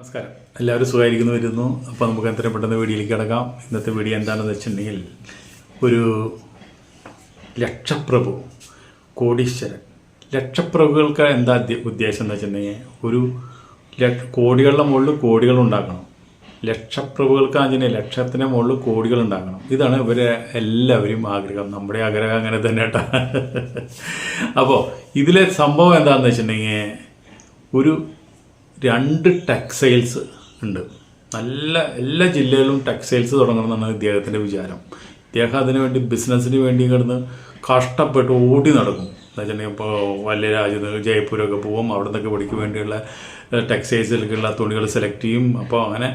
നമസ്കാരം. എല്ലാവരും സുഖമായിരിക്കുന്നു വരുന്നു. അപ്പോൾ നമുക്ക് എത്ര പെട്ടെന്ന് വീഡിയോയിലേക്ക് കിടക്കാം. ഇന്നത്തെ വീഡിയോ എന്താണെന്ന് വെച്ചിട്ടുണ്ടെങ്കിൽ ഒരു ലക്ഷപ്രഭു കോടീശ്വരൻ. ലക്ഷപ്രഭുകൾക്ക് എന്താ ഉദ്ദേ- ഉദ്ദേശം എന്ന് വെച്ചിട്ടുണ്ടെങ്കിൽ ഒരു കോടികളുടെ മുകളിൽ കോടികൾ ഉണ്ടാക്കണം. ലക്ഷപ്രഭുകൾക്ക് അതിന് ലക്ഷത്തിന് മുകളിൽ കോടികൾ ഉണ്ടാക്കണം. ഇതാണ് ഇവരെ എല്ലാവരും ആഗ്രഹം. നമ്മുടെ ആഗ്രഹം അങ്ങനെ തന്നെ കേട്ടോ. അപ്പോൾ ഇതിലെ സംഭവം എന്താണെന്ന് വെച്ചിട്ടുണ്ടെങ്കിൽ ഒരു രണ്ട് ടെക്സൈൽസ് ഉണ്ട്. നല്ല എല്ലാ ജില്ലകളിലും ടെക്സൈൽസ് തുടങ്ങണമെന്നാണ് ഇദ്ദേഹത്തിന്റെ വിചാരം. ഇദ്ദേഹം അതിനു വേണ്ടി ബിസിനസ്സിന് വേണ്ടി കിടന്ന് കഷ്ടപ്പെട്ട് ഓടി നടക്കും. എന്ന് വെച്ചിട്ടുണ്ടെങ്കിൽ ഇപ്പോൾ വലിയ രാജ്യത്ത് ജയ്പൂരൊക്കെ പോകും അവിടെ നിന്നൊക്കെ പഠിക്ക് വേണ്ടിയുള്ള ടെക്സൈൽസിലേക്കുള്ള തുണികൾ സെലക്ട് ചെയ്യും. അപ്പോൾ അങ്ങനെ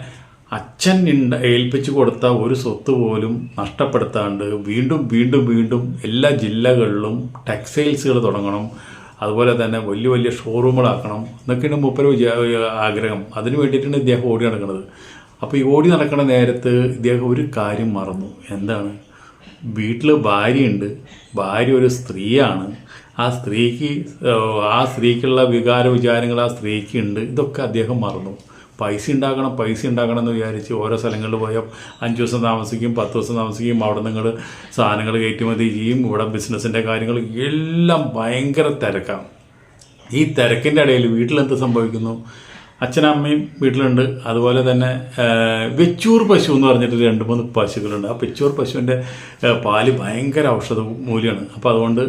അച്ഛൻ ഇണ്ട ഏൽപ്പിച്ചു കൊടുത്ത ഒരു സ്വത്ത് പോലും നഷ്ടപ്പെടുത്താണ്ട് വീണ്ടും വീണ്ടും വീണ്ടും എല്ലാ ജില്ലകളിലും ടെക്സൈൽസുകൾ തുടങ്ങണം. അതുപോലെ തന്നെ വലിയ വലിയ ഷോറൂമുകളാക്കണം എന്നൊക്കെയാണ് മൂപ്പര് ആഗ്രഹം. അതിന് വേണ്ടിയിട്ടാണ് ഇദ്ദേഹം ഓടി നടക്കുന്നത്. അപ്പോൾ ഈ ഓടി നടക്കുന്ന നേരത്ത് ഇദ്ദേഹം ഒരു കാര്യം മറന്നു. എന്താണ്? വീട്ടിൽ ഭാര്യയുണ്ട്. ഭാര്യ ഒരു സ്ത്രീയാണ്. ആ സ്ത്രീക്ക് ആ സ്ത്രീക്കുള്ള വികാര വിചാരങ്ങൾ ആ സ്ത്രീക്ക് ഉണ്ട്. ഇതൊക്കെ അദ്ദേഹം മറന്നു. പൈസ ഉണ്ടാക്കണം പൈസ ഉണ്ടാക്കണം എന്ന് വിചാരിച്ച് ഓരോ സ്ഥലങ്ങളിൽ പോയാൽ അഞ്ച് ദിവസം താമസിക്കും പത്ത് ദിവസം താമസിക്കും. അവിടെ നിങ്ങൾ സാധനങ്ങൾ കയറ്റുമതി ചെയ്യും. ഇവിടെ ബിസിനസ്സിന്റെ കാര്യങ്ങൾ എല്ലാം ഭയങ്കര തിരക്കാണ് ഈ തിരക്കിന്റെ ഇടയിൽ വീട്ടിലെന്ത് സംഭവിക്കുന്നു? അച്ഛനമ്മയും വീട്ടിലുണ്ട്. അതുപോലെ തന്നെ വെച്ചൂർ പശു എന്ന് പറഞ്ഞിട്ട് രണ്ട് മൂന്ന് പശുക്കളുണ്ട്. ആ വെച്ചൂർ പശുവിന്റെ പാൽ ഭയങ്കര ഔഷധ മൂല്യമാണ് അപ്പോൾ അതുകൊണ്ട്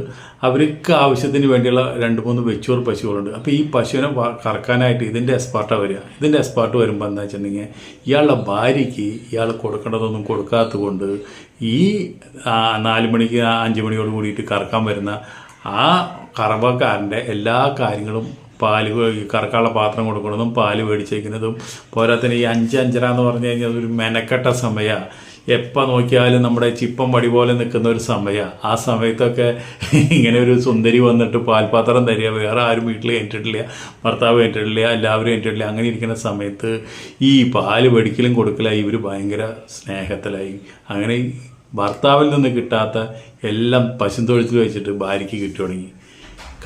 അവർക്ക് ആവശ്യത്തിന് വേണ്ടിയുള്ള രണ്ട് മൂന്ന് വെച്ചൂർ പശുക്കളുണ്ട്. അപ്പോൾ ഈ പശുവിനെ കറക്കാനായിട്ട് ഇതിന്റെ എക്സ്പാർട്ടാണ് വരിക. ഇതിന്റെ എക്സ്പാർട്ട് വരുമ്പോൾ എന്താ വെച്ചിട്ടുണ്ടെങ്കിൽ ഇയാളുടെ ഭാര്യയ്ക്ക് ഇയാൾ കൊടുക്കേണ്ടതൊന്നും കൊടുക്കാത്തത് കൊണ്ട് ഈ നാല് മണിക്ക് അഞ്ച് മണിയോട് കൂടിയിട്ട് കറക്കാൻ വരുന്ന ആ കറവക്കാരന്റെ എല്ലാ കാര്യങ്ങളും പാൽ കറക്കാനുള്ള പാത്രം കൊടുക്കുന്നതും പാൽ മേടിച്ചേക്കുന്നതും പോരാത്തിന് ഈ അഞ്ച് അഞ്ചര എന്ന് പറഞ്ഞു കഴിഞ്ഞാൽ ഒരു മെനക്കെട്ട സമയമാണ് എപ്പോൾ നോക്കിയാലും നമ്മുടെ ചിപ്പം വടി പോലെ നിൽക്കുന്ന ഒരു സമയമാണ് ആ സമയത്തൊക്കെ ഇങ്ങനെ ഒരു സുന്ദരി വന്നിട്ട് പാൽപാത്രം തരിക. വേറെ ആരും വീട്ടിൽ കഴിഞ്ഞിട്ടില്ല ഭർത്താവ് കഴിഞ്ഞിട്ടില്ല എല്ലാവരും കഴിഞ്ഞിട്ടില്ല അങ്ങനെ ഇരിക്കുന്ന സമയത്ത് ഈ പാൽ വെടിക്കലും കൊടുക്കലായി. ഇവർ ഭയങ്കര സ്നേഹത്തിലായി. അങ്ങനെ ഭർത്താവിൽ നിന്ന് കിട്ടാത്ത എല്ലാം പശുന്തൊഴുത്തിൽ വെച്ചിട്ട് ഭാര്യയ്ക്ക് കിട്ടി തുടങ്ങി.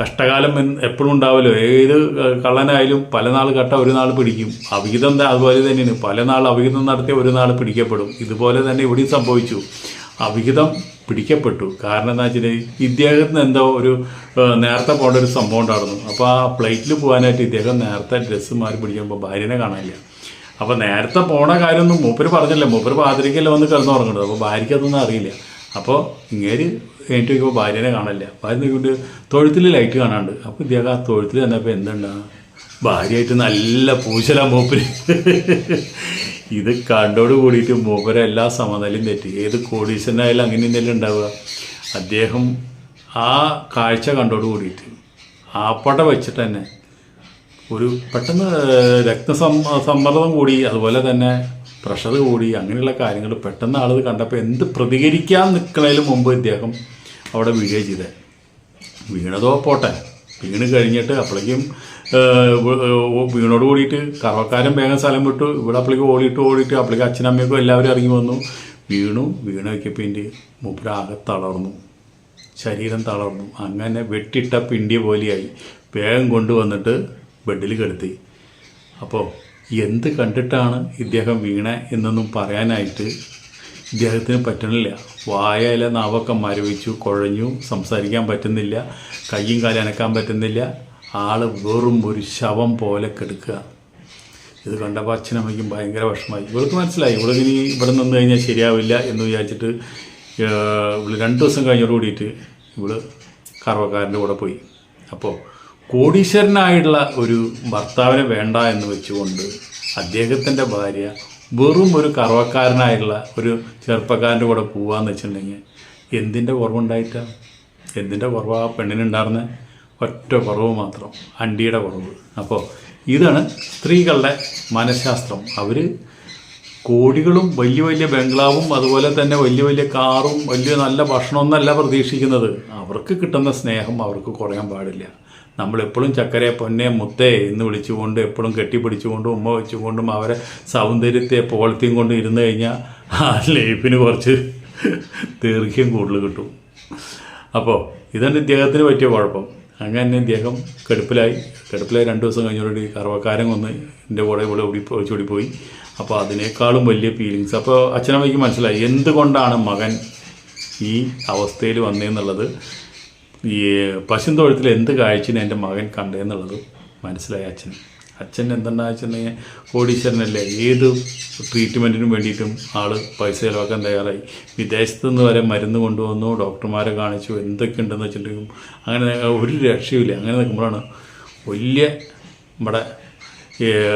കഷ്ടകാലം എപ്പോഴും ഉണ്ടാവുമല്ലോ ഏത് കള്ളനായാലും പല നാൾ കട്ട ഒരു നാൾ പിടിക്കും. അവിഹിതം അതുപോലെ തന്നെയാണ്. പല നാൾ അവിഹിതം നടത്തിയ ഒരു നാൾ പിടിക്കപ്പെടും. ഇതുപോലെ തന്നെ ഇവിടെയും സംഭവിച്ചു. അവിഹിതം പിടിക്കപ്പെട്ടു. കാരണം എന്താ വെച്ചാൽ ഇദ്ദേഹത്തിന് എന്തോ ഒരു നേരത്തെ പോകേണ്ട ഒരു സംഭവം ഉണ്ടായിരുന്നു. അപ്പോൾ ആ ഫ്ലൈറ്റിൽ പോകാനായിട്ട് ഇദ്ദേഹം നേരത്തെ ഡ്രസ്സ് മാറി പിടിക്കുമ്പോൾ ഭാര്യനെ കാണാനില്ല. അപ്പോൾ നേരത്തെ പോണ കാര്യമൊന്നും മൂപ്പര് പറഞ്ഞില്ല. മൂപ്പര് പാതിരിക്കല്ല വന്ന് കിടന്നു തുടങ്ങുന്നത് അപ്പോൾ ഭാര്യയ്ക്ക് അതൊന്നും അറിയില്ല. അപ്പോൾ ഇങ്ങേര് കഴിഞ്ഞിട്ട് നോക്കുമ്പോൾ ഭാര്യനെ കാണില്ല ഭാര്യ നോക്കിയിട്ട് തൊഴുത്തിൽ ലൈറ്റ് കാണാണ്ട്. അപ്പോൾ ഇദ്ദേഹം ആ തൊഴുത്തിൽ ചെന്നപ്പോൾ എന്തുണ്ടാ? ഭാര്യയായിട്ട് നല്ല പൂശല മൂപ്പര്. ഇത് കണ്ടോട് കൂടിയിട്ട് മൂപ്പരെ എല്ലാ സമനിലയും തെറ്റി. ഏത് കോടീശ്വരനായാലും അങ്ങനെ എന്തെങ്കിലും ഉണ്ടാവുക. അദ്ദേഹം ആ കാഴ്ച കണ്ടോട് കൂടിയിട്ട് ആപ്പട വെച്ചിട്ട് തന്നെ ഒരു പെട്ടെന്ന് രക്തസം സമ്മർദ്ദം കൂടി അതുപോലെ തന്നെ പ്രഷർ കൂടി അങ്ങനെയുള്ള കാര്യങ്ങൾ പെട്ടെന്ന് ആളത് കണ്ടപ്പോൾ എന്ത് പ്രതികരിക്കാൻ നിൽക്കുന്നതിന് മുമ്പ് ഇദ്ദേഹം അവിടെ വീഴുകയും ചെയ്തത് വീണതോ പോട്ടെ. വീണ് കഴിഞ്ഞിട്ട് അപ്പോഴേക്കും വീണോട് കൂടിയിട്ട് കറവക്കാരൻ വേഗം സ്ഥലം വിട്ടു. ഇവിടെ അപ്പോഴേക്കും ഓടിയിട്ട് ഓടിയിട്ട് അപ്പോഴേക്കും അമ്മയൊക്കെ എല്ലാവരും ഇറങ്ങി വന്നു. വീണു. വീണ് വയ്ക്കപ്പിന്റെ മൂപ്പരാകെ തളർന്നു. ശരീരം തളർന്നു. അങ്ങനെ വെട്ടിട്ട പിണ്ടി പോലെയായി. വേഗം കൊണ്ടുവന്നിട്ട് ബെഡിൽ കിടത്തി. അപ്പോൾ എന്ത് കണ്ടിട്ടാണ് ഇദ്ദേഹം വീണ എന്നൊന്നും പറയാനായിട്ട് ഇദ്ദേഹത്തിന് പറ്റണില്ല. വായയിലെ നാവൊക്കെ മരവിച്ചു കുഴഞ്ഞു. സംസാരിക്കാൻ പറ്റുന്നില്ല. കയ്യും കാലും അനക്കാൻ പറ്റുന്നില്ല. ആൾ വെറും ഒരു ശവം പോലെ കിടക്കുക. ഇത് കണ്ടപ്പോൾ അച്ഛനമ്മയ്ക്കും ഭയങ്കര വിഷമമായി. ഇവൾക്ക് മനസ്സിലായി. ഇവളിനി ഇവിടെ നിന്ന് കഴിഞ്ഞാൽ ശരിയാവില്ല എന്ന് വിചാരിച്ചിട്ട് ഇവൾ രണ്ട് ദിവസം കഴിഞ്ഞോട് കൂടിയിട്ട് ഇവൾ കറവക്കാരന്റെ കൂടെ പോയി. അപ്പോൾ കോടീശ്വരനായിട്ടുള്ള ഒരു ഭർത്താവിനെ വേണ്ട എന്ന് വെച്ചുകൊണ്ട് അദ്ദേഹത്തിന്റെ ഭാര്യ വെറും ഒരു കറവക്കാരനായിട്ടുള്ള ഒരു ചെറുപ്പക്കാരന്റെ കൂടെ പോവാന്ന് വെച്ചിട്ടുണ്ടെങ്കിൽ എന്തിന്റെ കുറവുണ്ടായിട്ടാണ് എന്തിന്റെ കുറവാണ് ആ പെണ്ണിനുണ്ടായിരുന്ന? ഒറ്റ കുറവ് മാത്രം അണ്ടിയുടെ കുറവ്. അപ്പോൾ ഇതാണ് സ്ത്രീകളുടെ മനഃശാസ്ത്രം. അവർ കോടികളും വലിയ വലിയ ബംഗ്ലാവും അതുപോലെ തന്നെ വലിയ വലിയ കാറും വലിയ നല്ല ഭക്ഷണമൊന്നല്ല പ്രതീക്ഷിക്കുന്നത്. അവർക്ക് കിട്ടുന്ന സ്നേഹം അവർക്ക് കുറയാൻ പാടില്ല. നമ്മൾ എപ്പോഴും ചക്കരെ പൊന്നെ മുത്തേ എന്ന് വിളിച്ചുകൊണ്ട് എപ്പോഴും കെട്ടിപ്പിടിച്ചുകൊണ്ടും ഉമ്മ വെച്ചുകൊണ്ടും അവരെ സൗന്ദര്യത്തെ പോളത്തിയും കൊണ്ട് ഇരുന്ന് കഴിഞ്ഞാൽ ആ ലൈഫിന് കുറച്ച് ദീർഘ്യം കൂടുതൽ കിട്ടും. അപ്പോൾ ഇതാണ് ഇദ്ദേഹത്തിന് പറ്റിയ കുഴപ്പം. അങ്ങനെ തന്നെ ഇദ്ദേഹം കെടുപ്പിലായി. കെടുപ്പിലായി രണ്ട് ദിവസം കഴിഞ്ഞോടി കറവക്കാരൻ വന്ന് എന്റെ കൂടെ ഇവിടെ ഒളിച്ചോടി പോയി. അപ്പോൾ അതിനേക്കാളും വലിയ ഫീലിങ്സ് അപ്പോൾ അച്ഛനമ്മയ്ക്ക് മനസ്സിലായി. എന്തുകൊണ്ടാണ് മകൻ ഈ അവസ്ഥയിൽ വന്നതെന്നുള്ളത് ഈ പശുന്തോഴത്തിൽ എന്ത് കാഴ്ചനെ എന്റെ മകൻ കണ്ടെന്നുള്ളത് മനസ്സിലായി അച്ഛൻ. അച്ഛൻ എന്തെന്നാ വെച്ചിട്ടുണ്ടെങ്കിൽ കോടീശ്വരനല്ലേ? ഏത് ട്രീറ്റ്മെന്റിനും വേണ്ടിയിട്ടും ആൾ പൈസ ചിലവാക്കാൻ തയ്യാറായി. വിദേശത്ത് നിന്ന് വരെ മരുന്ന് കൊണ്ടുവന്നു ഡോക്ടർമാരെ കാണിച്ചു എന്തൊക്കെ ഉണ്ടെന്ന് വെച്ചിട്ടുണ്ടെങ്കിൽ അങ്ങനെ ഒരു രക്ഷയുമില്ല. അങ്ങനെ നിൽക്കുമ്പോഴാണ് വലിയ നമ്മുടെ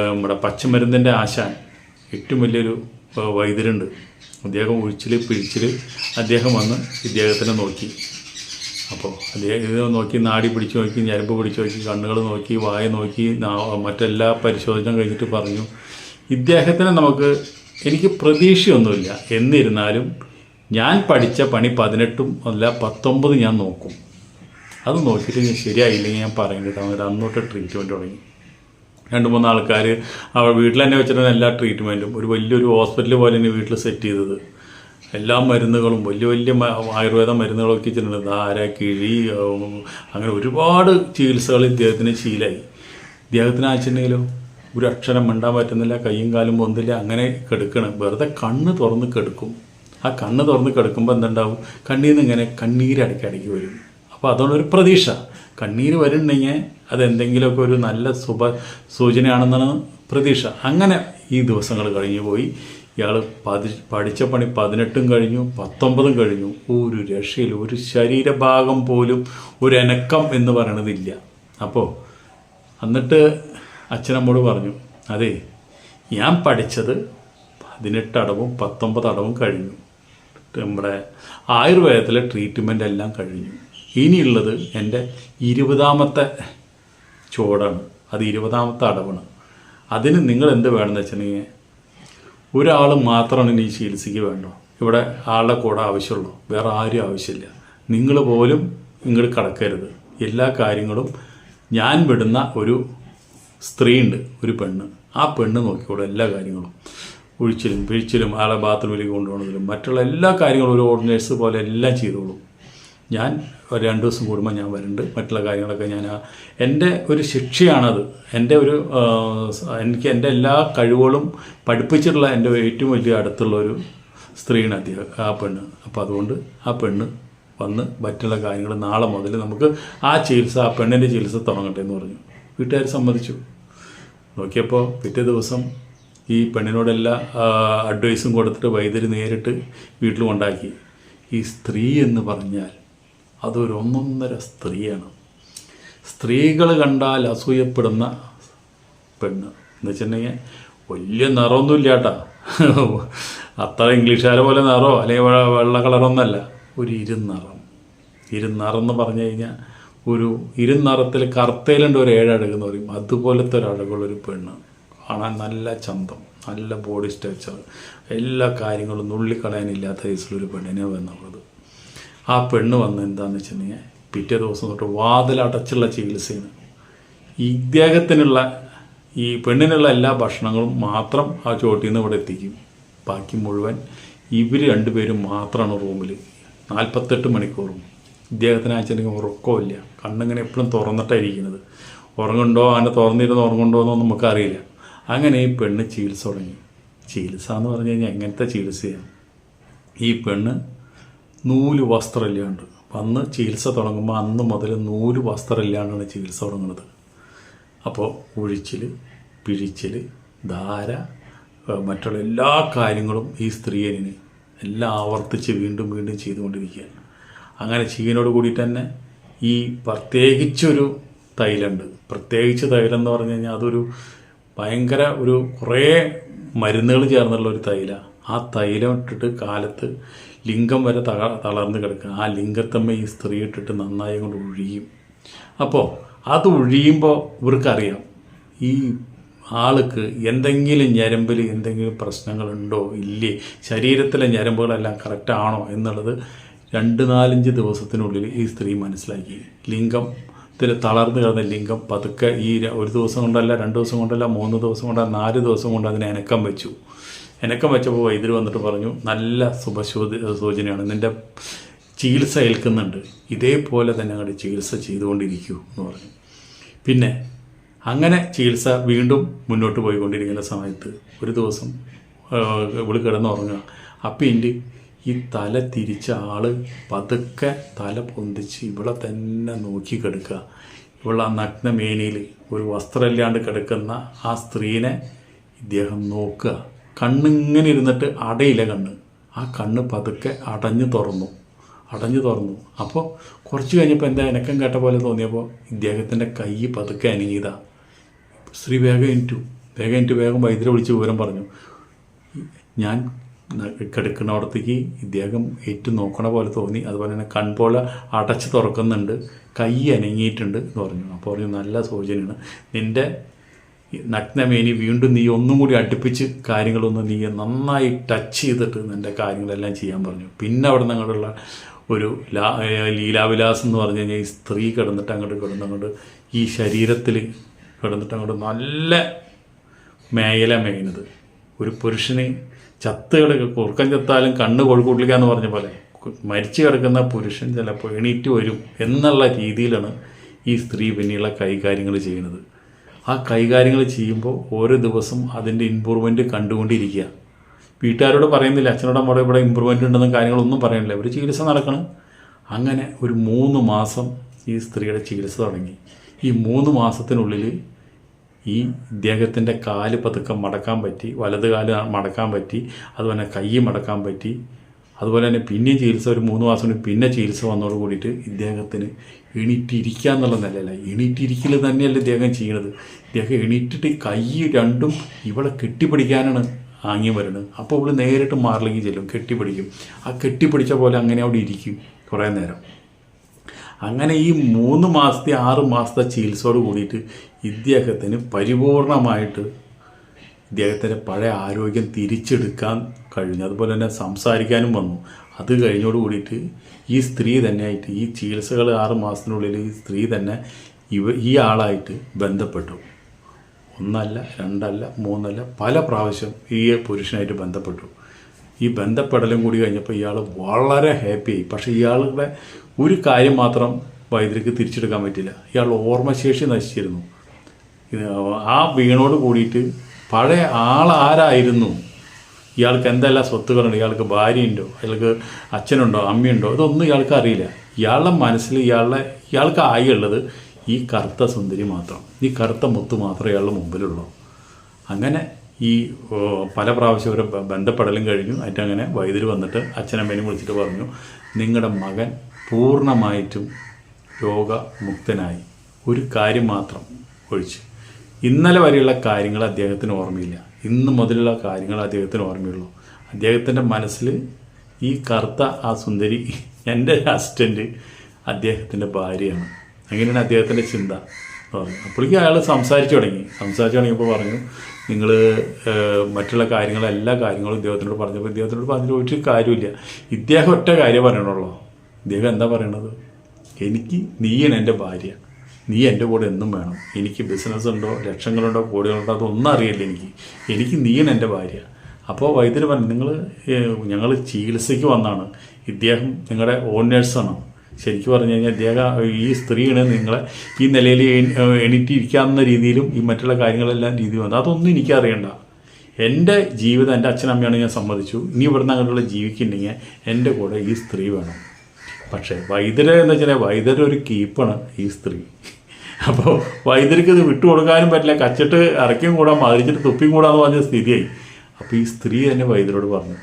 നമ്മുടെ പച്ചമരുന്നിന്റെ ആശാൻ ഏറ്റവും വലിയൊരു വൈദ്യരുണ്ട്. അദ്ദേഹം ഒഴിച്ചിൽ പിഴിച്ചിൽ അദ്ദേഹം വന്ന് ഇദ്ദേഹത്തിനെ നോക്കി. അപ്പോൾ ഇത് നോക്കി നാടി പിടിച്ചു നോക്കി ഞരമ്പ് പിടിച്ചു നോക്കി കണ്ണുകൾ നോക്കി വായ നോക്കി മറ്റെല്ലാ പരിശോധന കഴിഞ്ഞിട്ട് പറഞ്ഞു. ഇദ്ദേഹത്തിന് നമുക്ക് എനിക്ക് പ്രതീക്ഷയൊന്നുമില്ല. എന്നിരുന്നാലും ഞാൻ പഠിച്ച പണി പതിനെട്ടും അല്ല പത്തൊമ്പത് ഞാൻ നോക്കും. അത് നോക്കിയിട്ട് ഞാൻ ശരിയായില്ലെങ്കിൽ ഞാൻ പറയേണ്ടത് അങ്ങനെ അന്നോട്ട് ട്രീറ്റ്മെന്റ് തുടങ്ങി. രണ്ട് മൂന്ന് ആൾക്കാർ അവർ വീട്ടിൽ തന്നെ വെച്ചിട്ടാണ് എല്ലാ ട്രീറ്റ്മെന്റും ഒരു വലിയൊരു ഹോസ്പിറ്റൽ പോലെ തന്നെ വീട്ടിൽ സെറ്റ് ചെയ്തത്. എല്ലാ മരുന്നുകളും വലിയ വലിയ ആയുർവേദ മരുന്നുകളൊക്കെ വെച്ചിട്ടുണ്ട്. ധാര കിഴി അങ്ങനെ ഒരുപാട് ചികിത്സകൾ ഇദ്ദേഹത്തിന് ശീലമായി. ഇദ്ദേഹത്തിന് ആച്ചിട്ടുണ്ടെങ്കിലോ ഒരു അക്ഷരം മിണ്ടാൻ പറ്റുന്നില്ല കൈയും കാലും പൊന്തില്ല അങ്ങനെ കെടുക്കണം. വെറുതെ കണ്ണ് തുറന്ന് കെടുക്കും. ആ കണ്ണ് തുറന്ന് കിടക്കുമ്പോൾ എന്തുണ്ടാവും? കണ്ണിൽ നിന്ന് ഇങ്ങനെ കണ്ണീര് അടക്കി വരും. അപ്പോൾ അതുകൊണ്ട് ഒരു പ്രതീക്ഷ. കണ്ണീര് വരുന്നുണ്ടെങ്കിൽ അതെന്തെങ്കിലുമൊക്കെ ഒരു നല്ല ശുഭ സൂചനയാണെന്നാണ് പ്രതീക്ഷ. അങ്ങനെ ഈ ദിവസങ്ങൾ കഴിഞ്ഞു പോയി. ഇയാൾ പതി പഠിച്ച പണി പതിനെട്ടും കഴിഞ്ഞു പത്തൊമ്പതും കഴിഞ്ഞു. ഒരു രക്ഷയിൽ ഒരു ശരീരഭാഗം പോലും ഒരു അനക്കം എന്ന് പറയണതില്ല. അപ്പോൾ എന്നിട്ട് അച്ഛനമ്മോട് പറഞ്ഞു അതെ ഞാൻ പഠിച്ചത് പതിനെട്ടടവും പത്തൊമ്പത് അടവും കഴിഞ്ഞു. നമ്മുടെ ആയുർവേദത്തിലെ ട്രീറ്റ്മെന്റ് എല്ലാം കഴിഞ്ഞു. ഇനിയുള്ളത് എന്റെ ഇരുപതാമത്തെ ചുവടാണ് അത് ഇരുപതാമത്തെ അടവാണ്. അതിന് നിങ്ങൾ എന്ത് വേണമെന്ന് വെച്ചിട്ടുണ്ടെങ്കിൽ ഒരാൾ മാത്രമാണ് ഇനി ചികിത്സയ്ക്ക് വേണ്ടോ? ഇവിടെ ആളുടെ കൂടെ ആവശ്യമുള്ളൂ. വേറെ ആരും ആവശ്യമില്ല. നിങ്ങൾ പോലും ഇങ്ങോട്ട് കടക്കരുത്. എല്ലാ കാര്യങ്ങളും ഞാൻ വിടുന്ന ഒരു സ്ത്രീ ഉണ്ട് ഒരു പെണ്ണ്. ആ പെണ്ണ് നോക്കിക്കോളൂ എല്ലാ കാര്യങ്ങളും. ഒഴിച്ചിലും പിഴിച്ചിലും ആളെ ബാത്റൂമിലേക്ക് കൊണ്ടുപോകുന്നതിലും മറ്റുള്ള എല്ലാ കാര്യങ്ങളും ഒരു ഓർഡിനേഴ്സ് പോലെ എല്ലാം ചെയ്തോളും. ഞാൻ ഒരു രണ്ട് ദിവസം കൂടുമ്പോൾ ഞാൻ വരുന്നുണ്ട്. മറ്റുള്ള കാര്യങ്ങളൊക്കെ ഞാൻ എന്റെ ഒരു ശിക്ഷയാണത്. എന്റെ ഒരു എനിക്ക് എന്റെ എല്ലാ കഴിവുകളും പഠിപ്പിച്ചിട്ടുള്ള എന്റെ ഏറ്റവും വലിയ അടുത്തുള്ള ഒരു സ്ത്രീയാണ് അദ്ദേഹം ആ പെണ്ണ്. അപ്പോൾ അതുകൊണ്ട് ആ പെണ്ണ് വന്ന് മറ്റുള്ള കാര്യങ്ങൾ നാളെ മുതൽ നമുക്ക് ആ ചികിത്സ ആ പെണ്ണിന്റെ ചികിത്സ തുടങ്ങട്ടെ എന്ന് പറഞ്ഞു. വീട്ടുകാർ സമ്മതിച്ചു. നോക്കിയപ്പോൾ പിറ്റേ ദിവസം ഈ പെണ്ണിനോടെല്ലാ അഡ്വൈസും കൊടുത്തിട്ട് വൈദ്യർ നേരിട്ട് വീട്ടിൽ കൊണ്ടാക്കി. ഈ സ്ത്രീ എന്ന് പറഞ്ഞാൽ അതൊരു ഒന്നൊന്നര സ്ത്രീയാണ്. സ്ത്രീകൾ കണ്ടാൽ അസൂയപ്പെടുന്ന പെണ്ണ്. എന്ന് വെച്ചിട്ടുണ്ടെങ്കിൽ വലിയ നിറമൊന്നുമില്ല കേട്ടാ അത്ര ഇംഗ്ലീഷുകാരെ പോലെ നിറോ അല്ലെങ്കിൽ വെള്ള കളറൊന്നല്ല. ഒരു ഇരുനിറം. ഇരുനിറം എന്ന് പറഞ്ഞു കഴിഞ്ഞാൽ ഒരു ഇരുനിറത്തിൽ കറുത്തയിലുണ്ട് ഒരു ഏഴഴകെന്ന് പറയും. അതുപോലത്തെ ഒരു അഴകുള്ളൊരു പെണ്ണ്. കാണാൻ നല്ല ചന്തം നല്ല ബോഡി സ്ട്രക്ചർ എല്ലാ കാര്യങ്ങളും നുള്ളിക്കളയാനില്ലാത്ത വയസ്സിലൊരു പെണ്ണിനെ വന്നുള്ളത് ആ പെണ്ണ് വന്ന് എന്താണെന്ന് വെച്ചിട്ടുണ്ടെങ്കിൽ പിറ്റേ ദിവസം തൊട്ട് വാതിലടച്ചുള്ള ചികിത്സയാണ്. ഇദ്ദേഹത്തിനുള്ള ഈ പെണ്ണിനുള്ള എല്ലാ ഭക്ഷണങ്ങളും മാത്രം ആ ചോട്ടിൽ നിന്ന് ഇവിടെ എത്തിക്കും. ബാക്കി മുഴുവൻ ഇവർ രണ്ടുപേരും മാത്രമാണ് റൂമിൽ നാൽപ്പത്തെട്ട് മണിക്കൂറും. ഇദ്ദേഹത്തിന് അയച്ചിട്ടുണ്ടെങ്കിൽ ഉറക്കമില്ല കണ്ണിങ്ങനെ എപ്പോഴും തുറന്നിട്ടായിരിക്കുന്നത് ഉറങ്ങുണ്ടോ അങ്ങനെ തുറന്നിരുന്ന് ഉറങ്ങുണ്ടോ എന്നൊന്നും നമുക്കറിയില്ല. അങ്ങനെ ഈ പെണ്ണ് ചികിത്സ തുടങ്ങി. ചികിത്സ എന്ന് പറഞ്ഞു കഴിഞ്ഞാൽ എങ്ങനത്തെ ചികിത്സയാണ്? ഈ പെണ്ണ് നൂൽ വസ്ത്രമില്ലാണ്ട്. അന്ന് ചികിത്സ തുടങ്ങുമ്പോൾ അന്ന് മുതൽ നൂൽ വസ്ത്രമില്ലാണ്ടാണ് ചികിത്സ തുടങ്ങുന്നത്. അപ്പോൾ ഒഴിച്ചിൽ പിഴിച്ചിൽ ധാര മറ്റുള്ള എല്ലാ കാര്യങ്ങളും ഈ സ്ത്രീയനിന് എല്ലാം ആവർത്തിച്ച് വീണ്ടും വീണ്ടും ചെയ്തുകൊണ്ടിരിക്കുകയാണ്. അങ്ങനെ ചെയ്യുന്നതോട് കൂടി തന്നെ ഈ പ്രത്യേകിച്ചൊരു തൈലുണ്ട് പ്രത്യേകിച്ച് തൈലം എന്ന് പറഞ്ഞു കഴിഞ്ഞാൽ അതൊരു ഭയങ്കര ഒരു കുറേ മരുന്നുകൾ ചേർന്നുള്ള ഒരു തൈല. ആ തൈലം ഇട്ടിട്ട് കാലത്ത് ലിംഗം വരെ തക തളർന്ന് കിടക്കുക. ആ ലിംഗത്തമ്മ ഈ സ്ത്രീ ഇട്ടിട്ട് നന്നായി കൊണ്ട് ഒഴിയും അപ്പോൾ അത് ഒഴിയുമ്പോൾ ഇവർക്കറിയാം. ഈ ആൾക്ക് എന്തെങ്കിലും ഞരമ്പിൽ എന്തെങ്കിലും പ്രശ്നങ്ങളുണ്ടോ? ഇല്ലേ? ശരീരത്തിലെ ഞരമ്പുകളെല്ലാം കറക്റ്റാണോ എന്നുള്ളത് രണ്ട് നാലഞ്ച് ദിവസത്തിനുള്ളിൽ ഈ സ്ത്രീ മനസ്സിലാക്കി. ലിംഗം ത്തിൽ തളർന്നു കിടന്ന ലിംഗം പതുക്കെ ഈ ഒരു ദിവസം കൊണ്ടല്ല രണ്ട് ദിവസം കൊണ്ടല്ല മൂന്ന് ദിവസം കൊണ്ടല്ല നാല് ദിവസം കൊണ്ട് അതിനെ അനക്കം വെച്ചു. അനക്കം വെച്ചപ്പോൾ വൈദ്യർ വന്നിട്ട് പറഞ്ഞു നല്ല ശുഭശോ സൂചനയാണ് നിന്റെ ചികിത്സ ഏൽക്കുന്നുണ്ട്. ഇതേപോലെ തന്നെ അങ്ങോട്ട് ചികിത്സ ചെയ്തുകൊണ്ടിരിക്കൂ എന്ന് പറഞ്ഞു. പിന്നെ അങ്ങനെ ചികിത്സ വീണ്ടും മുന്നോട്ട് പോയിക്കൊണ്ടിരിക്കുന്ന സമയത്ത് ഒരു ദിവസം ഇവിടെ കിടന്നുറങ്ങുക. അപ്പം എന്റെ ഈ തല തിരിച്ച ആൾ പതുക്കെ തല പൊന്തിച്ച് ഇവളെ തന്നെ നോക്കി കിടക്കുക. ഇവൾ ആ നഗ്നമേനിയിൽ ഒരു വസ്ത്രമില്ലാണ്ട് കിടക്കുന്ന ആ സ്ത്രീനെ ഇദ്ദേഹം നോക്കുക. കണ്ണിങ്ങനെ ഇരുന്നിട്ട് അടയില്ല കണ്ണ്. ആ കണ്ണ് പതുക്കെ അടഞ്ഞു തുറന്നു. അടഞ്ഞു തുറന്നു. അപ്പോൾ കുറച്ച് കഴിഞ്ഞപ്പോൾ എന്താ എനക്കം കേട്ട പോലെ തോന്നിയപ്പോൾ ഇദ്ദേഹത്തിന്റെ കൈ പതുക്കെ അനങ്ങിയതാ. സ്ത്രീ വേഗം എണീറ്റു. വേഗം എണീറ്റ്. വേഗം വൈദ്യുതി വിളിച്ച് വിവരം പറഞ്ഞു. ഞാൻ കിടക്കുന്നിടത്തേക്ക് ഇദ്ദേഹം ഏറ്റു നോക്കണ പോലെ തോന്നി. അതുപോലെ തന്നെ കൺപോലെ അടച്ച് തുറക്കുന്നുണ്ട്. കൈ അനങ്ങിയിട്ടുണ്ട് എന്ന് പറഞ്ഞു. അപ്പോൾ പറഞ്ഞു നല്ല സൂചനയാണ്. നിന്റെ നഗ്നമേനി വീണ്ടും നീ ഒന്നും കൂടി അടുപ്പിച്ച് കാര്യങ്ങളൊന്ന് നീ നന്നായി ടച്ച് ചെയ്തിട്ട് നിന്റെ കാര്യങ്ങളെല്ലാം ചെയ്യാൻ പറഞ്ഞു. പിന്നെ അവിടെ അങ്ങോട്ടുള്ള ഒരു ലാ ലീലാവിലാസം എന്ന് പറഞ്ഞു കഴിഞ്ഞാൽ ഈ സ്ത്രീ കിടന്നിട്ട് അങ്ങോട്ട് കിടന്നങ്ങോട്ട് ഈ ശരീരത്തിൽ കിടന്നിട്ട് അങ്ങോട്ട് നല്ല മേയല മേയുന്നത്. ഒരു പുരുഷന് ചത്ത് കിടക്കുക കുറുക്കൻ ചത്താലും കണ്ണ് കോഴിക്കൂട്ടില്ല എന്ന് പറഞ്ഞ പോലെ മരിച്ചു കിടക്കുന്ന പുരുഷൻ ചിലപ്പോൾ എണീറ്റ് വരും എന്നുള്ള രീതിയിലാണ് ഈ സ്ത്രീ പിന്നെയുള്ള കൈകാര്യങ്ങൾ ചെയ്യുന്നത്. ആ കൈകാര്യങ്ങൾ ചെയ്യുമ്പോൾ ഓരോ ദിവസം അതിന്റെ ഇമ്പ്രൂവ്മെന്റ് കണ്ടുകൊണ്ടിരിക്കുക. വീട്ടുകാരോട് പറയുന്നില്ല അച്ഛനോട് അമ്മയോട് ഇവിടെ ഇമ്പ്രൂവ്മെന്റ് ഉണ്ടെന്നും കാര്യങ്ങളൊന്നും പറയുന്നില്ല ഒരു ചികിത്സ നടക്കണം. അങ്ങനെ ഒരു മൂന്ന് മാസം ഈ സ്ത്രീയുടെ ചികിത്സ തുടങ്ങി. ഈ മൂന്ന് മാസത്തിനുള്ളിൽ ഈ ഇദ്ദേഹത്തിന്റെ കാൽ പതുക്കെ മടക്കാൻ പറ്റി വലത് കാൽ മടക്കാൻ പറ്റി അതുപോലെ കൈ മടക്കാൻ പറ്റി. അതുപോലെ തന്നെ പിന്നെയും ചികിത്സ ഒരു മൂന്ന് മാസം പിന്നെ ചികിത്സ വന്നതോട് കൂടിയിട്ട് ഇദ്ദേഹത്തിന് എണീറ്റിരിക്കുക എന്നുള്ള നിലയല്ല എണീറ്റിരിക്കൽ തന്നെയല്ല ഇദ്ദേഹം ചെയ്യണത്. ഇദ്ദേഹം എണീറ്റിട്ട് കൈ രണ്ടും ഇവളെ കെട്ടിപ്പിടിക്കാനാണ് ആംഗ്യം വരുന്നത്. അപ്പോൾ ഇവിടെ നേരിട്ട് മാറിലേക്ക് ചെല്ലും കെട്ടിപ്പിടിക്കും. ആ കെട്ടിപ്പിടിച്ച പോലെ അങ്ങനെ അവിടെ ഇരിക്കും കുറേ നേരം. അങ്ങനെ ഈ മൂന്ന് മാസത്തെ ആറ് മാസത്തെ ചികിത്സയോട് കൂടിയിട്ട് ഇദ്ദേഹത്തിന് പരിപൂർണമായിട്ട് ഇദ്ദേഹത്തിന്റെ പഴയ ആരോഗ്യം തിരിച്ചെടുക്കാൻ കഴിഞ്ഞു. അതുപോലെ തന്നെ സംസാരിക്കാനും വന്നു. അത് കഴിഞ്ഞോട് കൂടിയിട്ട് ഈ സ്ത്രീ തന്നെയായിട്ട് ഈ ചികിത്സകൾ ആറ് മാസത്തിനുള്ളിൽ ഈ സ്ത്രീ തന്നെ ഇവ ഈ ആളായിട്ട് ബന്ധപ്പെട്ടു. ഒന്നല്ല രണ്ടല്ല മൂന്നല്ല പല പ്രാവശ്യം ഈ പുരുഷനായിട്ട് ബന്ധപ്പെട്ടു. ഈ ബന്ധപ്പെടലും കൂടി കഴിഞ്ഞപ്പോൾ ഇയാൾ വളരെ ഹാപ്പിയായി പക്ഷേ ഇയാളുടെ ഒരു കാര്യം മാത്രം വൈദ്യർക്ക് തിരിച്ചെടുക്കാൻ പറ്റില്ല. ഇയാൾ ഓർമ്മശേഷി നശിച്ചിരുന്നു. ആ വീണോട് കൂടിയിട്ട് പഴയ ആൾ ആരായിരുന്നു ഇയാൾക്ക് എന്തെല്ലാം സ്വത്തുക്കളുണ്ട് ഇയാൾക്ക് ഭാര്യയുണ്ടോ? അയാൾക്ക് അച്ഛനുണ്ടോ? അമ്മയുണ്ടോ? ഇതൊന്നും ഇയാൾക്ക് അറിയില്ല. ഇയാളുടെ മനസ്സിൽ ഇയാളുടെ ഇയാൾക്ക് ആയുള്ളത് ഈ കറുത്ത സുന്ദരി മാത്രം. ഈ കറുത്ത മുത്ത് മാത്രമേ ഇയാളുടെ മുമ്പിലുള്ളൂ. അങ്ങനെ ഈ പല പ്രാവശ്യം ഒരു ബന്ധപ്പെടലും കഴിഞ്ഞു. അങ്ങനെ വൈദ്യുതി വന്നിട്ട് അച്ഛനമ്മേനെ വിളിച്ചിട്ട് പറഞ്ഞു നിങ്ങളുടെ മകൻ പൂർണമായിട്ടും രോഗമുക്തനായി. ഒരു കാര്യം മാത്രം ഒഴിച്ച്. ഇന്നലെ വരെയുള്ള കാര്യങ്ങൾ അദ്ദേഹത്തിന് ഓർമ്മയില്ല. ഇന്ന് മുതലുള്ള കാര്യങ്ങൾ അദ്ദേഹത്തിന് ഓർമ്മയുള്ളൂ. അദ്ദേഹത്തിന്റെ മനസ്സിൽ ഈ കറുത്ത ആ സുന്ദരി എന്റെ അസിസ്റ്റന്റ് അദ്ദേഹത്തിന്റെ ഭാര്യയാണ്. അങ്ങനെയാണ് അദ്ദേഹത്തിന്റെ ചിന്ത? അപ്പോഴേക്കും അയാൾ സംസാരിച്ചു തുടങ്ങി. സംസാരിച്ചു തുടങ്ങിയപ്പോൾ പറഞ്ഞു നിങ്ങൾ മറ്റുള്ള കാര്യങ്ങൾ എല്ലാ കാര്യങ്ങളും ഇദ്ദേഹത്തിനോട് പറഞ്ഞപ്പോൾ ഇദ്ദേഹത്തിനോട് പറഞ്ഞിട്ട് ഒരു കാര്യമില്ല. ഇദ്ദേഹം ഒറ്റ കാര്യം പറയണുള്ളൂ ഇദ്ദേഹം എന്താ പറയണത്? എനിക്ക് നീയാണ് എന്റെ ഭാര്യ. നീ എന്റെ കൂടെ എന്നും വേണം. എനിക്ക് ബിസിനസ് ഉണ്ടോ ലക്ഷങ്ങളുണ്ടോ കോടികളുണ്ടോ അതൊന്നും അറിയില്ല എനിക്ക്. എനിക്ക് നീയാണ് എന്റെ ഭാര്യ. അപ്പോൾ വൈദ്യുതി പറഞ്ഞു നിങ്ങൾ ഞങ്ങൾ ചികിത്സയ്ക്ക് വന്നാണ്. ഇദ്ദേഹം നിങ്ങളുടെ ഓൺ നേഴ്സാണ് ശരിക്കും പറഞ്ഞു കഴിഞ്ഞാൽ അദ്ദേഹം ഈ സ്ത്രീയാണ് നിങ്ങളെ ഈ നിലയിൽ എണി- എണീറ്റിരിക്കാവുന്ന രീതിയിലും ഈ മറ്റുള്ള കാര്യങ്ങളെല്ലാം രീതി വന്നത്. അതൊന്നും എനിക്കറിയണ്ട. എന്റെ ജീവിതം എന്റെ അച്ഛനമ്മയാണ് ഞാൻ സമ്മതിച്ചു. ഇനി ഇവിടുന്ന് അങ്ങോട്ടുള്ള ജീവിക്കുന്നുണ്ടെങ്കിൽ എന്റെ കൂടെ ഈ സ്ത്രീ വേണം. പക്ഷേ വൈദ്യര് എന്ന് വെച്ചാൽ വൈദ്യര് ഒരു കീപ്പാണ് ഈ സ്ത്രീ. അപ്പോൾ വൈദ്യർക്ക് ഇത് വിട്ടുകൊടുക്കാനും പറ്റില്ല. കച്ചിട്ട് ഇറക്കിയും കൂടാം മതിച്ചിട്ട് തുപ്പിയും കൂടാന്ന് പറഞ്ഞ സ്ഥിതിയായി. അപ്പോൾ ഈ സ്ത്രീ തന്നെ വൈദ്യരോട് പറഞ്ഞു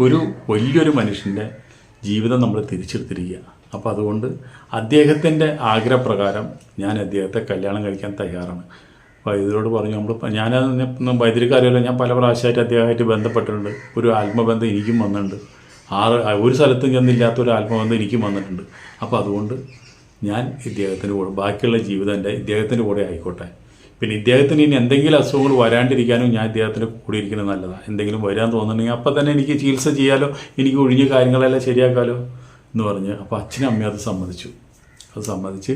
ഒരു വലിയൊരു മനുഷ്യന്റെ ജീവിതം നമ്മൾ തിരിച്ചെടുത്തിരിക്കുക. അപ്പോൾ അതുകൊണ്ട് അദ്ദേഹത്തിന്റെ ആഗ്രഹപ്രകാരം ഞാൻ അദ്ദേഹത്തെ കല്യാണം കഴിക്കാൻ തയ്യാറാണ്. വൈദ്യരോട് പറഞ്ഞു നമ്മൾ ഞാൻ വൈദ്യർക്ക് അറിയാലോ ഞാൻ പല പ്രാവശ്യമായിട്ട് അദ്ദേഹമായിട്ട് ബന്ധപ്പെട്ടിട്ടുണ്ട്. ഒരു ആത്മബന്ധം എനിക്കും വന്നിട്ടുണ്ട്. ആറ് ഒരു സ്ഥലത്തും ചെന്നില്ലാത്ത ഒരു ആത്മബന്ധം എനിക്കും വന്നിട്ടുണ്ട്. അപ്പോൾ അതുകൊണ്ട് ഞാൻ ഇദ്ദേഹത്തിന്റെ കൂടെ ബാക്കിയുള്ള ജീവിതം എന്റെ ഇദ്ദേഹത്തിന്റെ കൂടെ ആയിക്കോട്ടെ. പിന്നെ ഇദ്ദേഹത്തിന് ഇനി എന്തെങ്കിലും അസുഖങ്ങൾ വരാണ്ടിരിക്കാനും ഞാൻ ഇദ്ദേഹത്തിന്റെ കൂടെ ഇരിക്കുന്നത് നല്ലതാണ് എന്തെങ്കിലും വരാൻ തോന്നുന്നുണ്ടെങ്കിൽ അപ്പം തന്നെ എനിക്ക് ചികിത്സ ചെയ്യാലോ എനിക്ക് ഒഴിഞ്ഞ കാര്യങ്ങളെല്ലാം ശരിയാക്കാലോ എന്ന് പറഞ്ഞ് അപ്പോൾ അച്ഛനും അമ്മയും അത് സമ്മതിച്ചു. അത് സമ്മതിച്ച്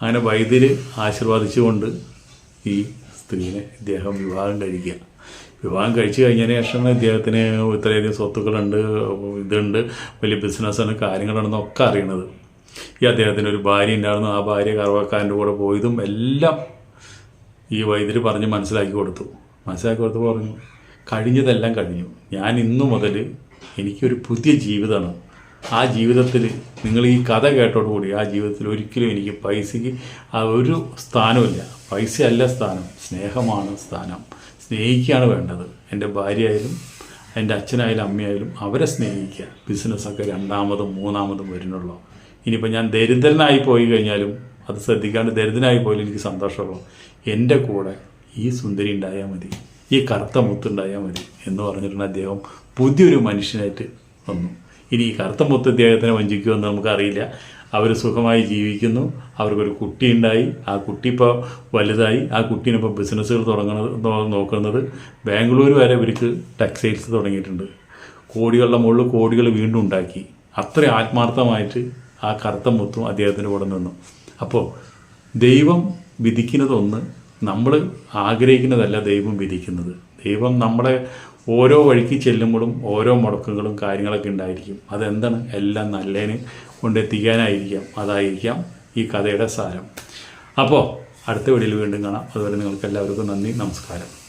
അങ്ങനെ വൈദ്യർ ആശീർവാദിച്ചുകൊണ്ട് ഈ സ്ത്രീനെ ഇദ്ദേഹം വിവാഹം കഴിക്കുക. വിവാഹം കഴിച്ചു കഴിഞ്ഞതിന് ശേഷം ഇദ്ദേഹത്തിന് ഇത്രയധികം സ്വത്തുക്കളുണ്ട് ഇതുണ്ട് വലിയ ബിസിനസ്സാണ് കാര്യങ്ങളാണെന്നൊക്കെ അറിയണത്. ഈ അദ്ദേഹത്തിന് ഒരു ഭാര്യ ഉണ്ടായിരുന്നു. ആ ഭാര്യ കറവക്കാരന്റെ കൂടെ പോയതും എല്ലാം ഈ വൈദ്യര് പറഞ്ഞ് മനസ്സിലാക്കി കൊടുത്തു. മനസ്സിലാക്കി കൊടുത്തു പറഞ്ഞു കഴിഞ്ഞതെല്ലാം കഴിഞ്ഞു. ഞാൻ ഇന്നു മുതൽ എനിക്കൊരു പുതിയ ജീവിതമാണ്. ആ ജീവിതത്തിൽ നിങ്ങൾ ഈ കഥ കേട്ടോടുകൂടി ആ ജീവിതത്തിൽ ഒരിക്കലും എനിക്ക് പൈസയ്ക്ക് ആ ഒരു സ്ഥാനമില്ല പൈസയല്ല സ്ഥാനം സ്നേഹമാണ് സ്ഥാനം. സ്നേഹിക്കുകയാണ് വേണ്ടത്. എന്റെ ഭാര്യയായാലും എന്റെ അച്ഛനായാലും അമ്മയായാലും അവരെ സ്നേഹിക്കുക. ബിസിനസ്സൊക്കെ രണ്ടാമതും മൂന്നാമതും വരുന്നുള്ളൂ. ഇനിയിപ്പോൾ ഞാൻ ദരിദ്രനായി പോയി കഴിഞ്ഞാലും അത് ശ്രദ്ധിക്കാണ്ട് ദരിദ്രനായി പോലും എനിക്ക് സന്തോഷമുള്ളൂ. എന്റെ കൂടെ ഈ സുന്ദരി ഉണ്ടായാൽ മതി ഈ കറുത്ത മുത്തുണ്ടായാൽ മതി എന്ന് പറഞ്ഞിട്ടുണ്ട് അദ്ദേഹം. പുതിയൊരു മനുഷ്യനായിട്ട് വന്നു. ഇനി ഈ കറുത്ത മുത്ത് അദ്ദേഹത്തിനെ വഞ്ചിക്കുമെന്ന് നമുക്കറിയില്ല. അവർ സുഖമായി ജീവിക്കുന്നു. അവർക്കൊരു കുട്ടി ഉണ്ടായി. ആ കുട്ടി ഇപ്പോൾ വലുതായി. ആ കുട്ടീനിപ്പോൾ ബിസിനസ്സുകൾ തുടങ്ങുന്നത് നോക്കുന്നത് ബാംഗ്ലൂർ വരെ ഇവർക്ക് ടെക്സ്റ്റൈൽസ് തുടങ്ങിയിട്ടുണ്ട്. കോടികളുടെ മുകളിൽ കോടികൾ വീണ്ടും ഉണ്ടാക്കി. അത്ര ആത്മാർത്ഥമായിട്ട് ആ കറുത്ത മുത്തും അദ്ദേഹത്തിന്റെ കൂടെ നിന്നു. അപ്പോൾ ദൈവം വിധിക്കുന്നതൊന്ന് നമ്മൾ ആഗ്രഹിക്കുന്നതല്ല ദൈവം വിധിക്കുന്നത്. ദൈവം നമ്മളെ ഓരോ വഴിക്ക് ചെല്ലുമ്പോഴും ഓരോ മുടക്കങ്ങളും കാര്യങ്ങളൊക്കെ ഉണ്ടായിരിക്കും. അതെന്താണ്? എല്ലാം നല്ലതിന് കൊണ്ടെത്തിക്കാനായിരിക്കാം. അതായിരിക്കാം ഈ കഥയുടെ സാരം. അപ്പോൾ അടുത്ത വീഡിയോയിൽ വീണ്ടും കാണാം. അതുവരെ നിങ്ങൾക്ക് എല്ലാവർക്കും നന്ദി നമസ്കാരം.